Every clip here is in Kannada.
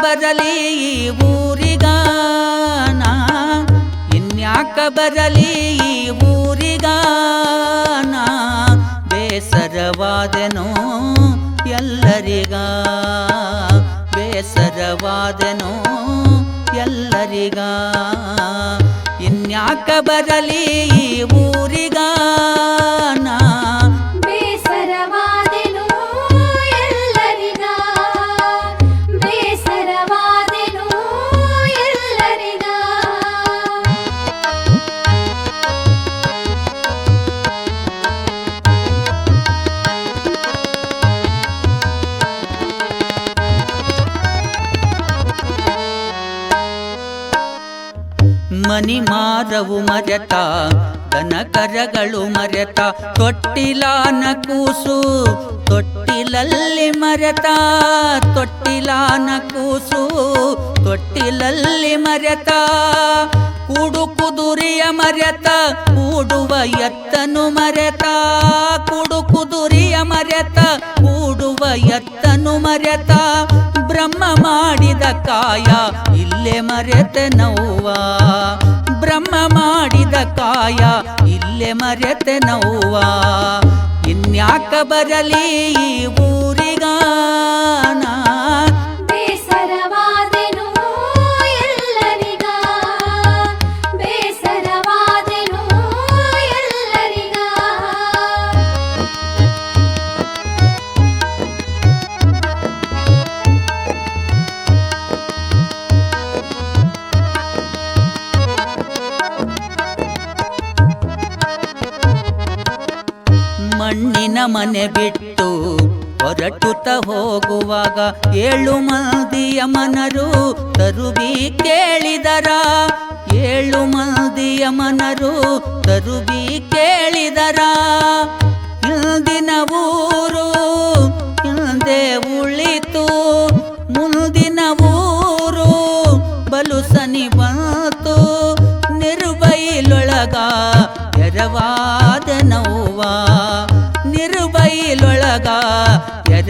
ಬರಲಿ ಊರಿಗಾನ ಇನ್ಯಾಕ ಬರಲಿ ಊರಿಗಾನ ಬೇಸರವಾದೆನೋ ಎಲ್ಲರಿಗ? ಬೇಸರವಾದೆನೋ ಎಲ್ಲರಿಗ? ಇನ್ಯಾಕ ಬರಲಿ ಊ ಮನಿ ಮಾರವು ಮರೆತ, ದನಕರಗಳು ಮರೆತ, ತೊಟ್ಟಿಲಾನ ಕೂಸು, ತೊಟ್ಟಿಲಲ್ಲಿ ಮರೆತ, ತೊಟ್ಟಿಲಾನ ಕೂಸು, ತೊಟ್ಟಿಲಲ್ಲಿ ಮರೆತ. ಕೂಡು ಕುದುರೆಯ ಮರೆತ, ಕೂಡುವ ಎತ್ತನು ಮರೆತ. ಕೂಡು ಕುದುರೆಯ ಮರೆತ, ಕೂಡುವ ಎತ್ತನು ಮರೆತ. ಬ್ರಹ್ಮ ಮಾಡಿದ ಕಾಯ ಇಲ್ಲೇ ಮರೆತೆ ನೋವ ಬ್ರಹ್ಮ ಮಾಡಿದ ಕಾಯ ಇಲ್ಲೇ ಮರೆತೆ ನೋವ ಇನ್ಯಾಕ ಬರಲಿ ಊರಿಗಾನ ಮಣ್ಣಿನ ಮನೆ ಬಿಟ್ಟು ಹೊರಟುತ ಹೋಗುವಾಗ ಏಳು ಮಂದಿಯ ಮನರು ತರುಬಿ ಕೇಳಿದರ. ಏಳು ಮಂದಿಯ ಮನರು ತರುಬಿ ಕೇಳಿದರ. ಇಂದಿನ ಊರು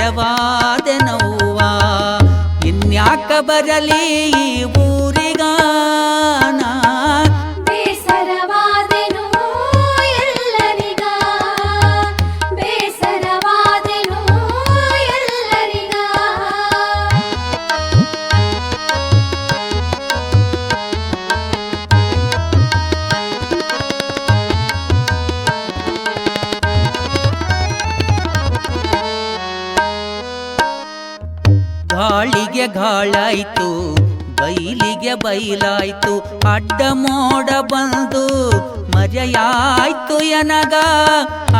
ಎರವಾದ ನೋವಾ ಇನ್ಯಾಕ ಬರಲಿ ಈ ಗಾಳಿಗೆ ಗಾಳಾಯ್ತು, ಬೈಲಿಗೆ ಬೈಲಾಯ್ತು, ಅಡ್ಡ ಮೋಡ ಬಂದು ಮಜೆಯಾಯ್ತು ಎನಗ.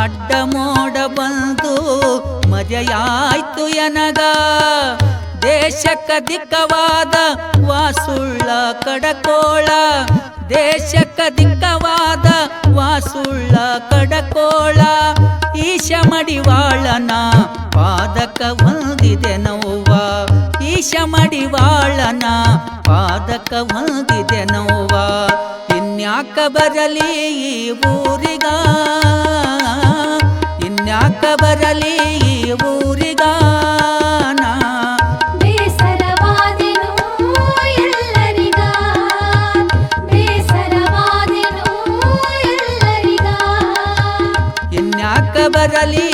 ಅಡ್ಡ ಮೋಡ ಬಂದು ಮಜೆಯಾಯ್ತು ಎನಗ. ದೇಶಕ್ಕ ದಿಕ್ಕವಾದ ವಾಸುಳ್ಳ ಕಡಕೋಳ, ದೇಶಕ್ಕ ದಿಕ್ಕವಾದ ವಾಸುಳ್ಳ ಕಡಕೋಳ. ಈಶ ಮಡಿವಾಳನ ಪಾದಕ ಹೊಂದಿದೆ ನೋವ ಈಶ ಮಡಿವಾಳನ ಪಾದಕ ಹೊಂದಿದೆ ನೋವ ಇನ್ಯಾಕ ಬರಲಿ ಈ ಊರಿಗ? ಇನ್ಯಾಕ ಬರಲಿ ಈ ಊರಿಗಾನ ಬರಲಿ